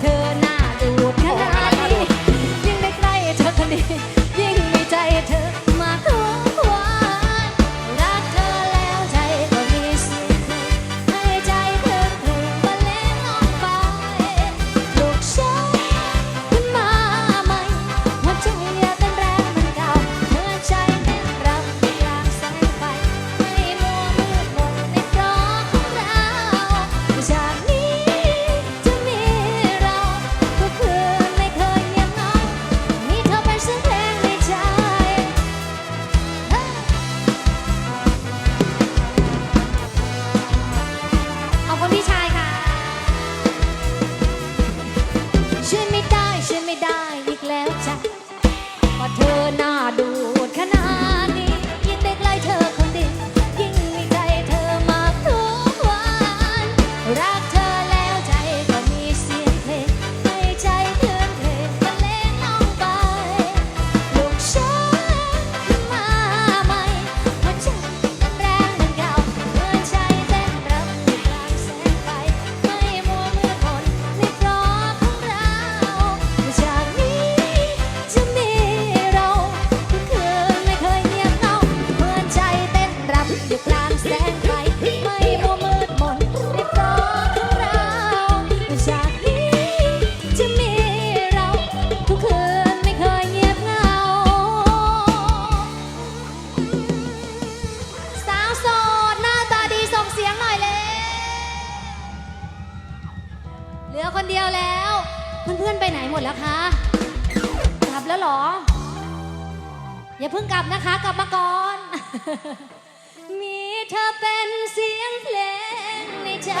เธอ ไม่ได้อีกแล้วจ้ะเพราะเธอหน้าดู คนเดียวแล้ว เพื่อนๆไปไหนหมดแล้วคะกลับแล้วหรอ อย่าเพิ่งกลับนะคะ กลับมาก่อน มีเธอเป็นเสียงเพลงในใจ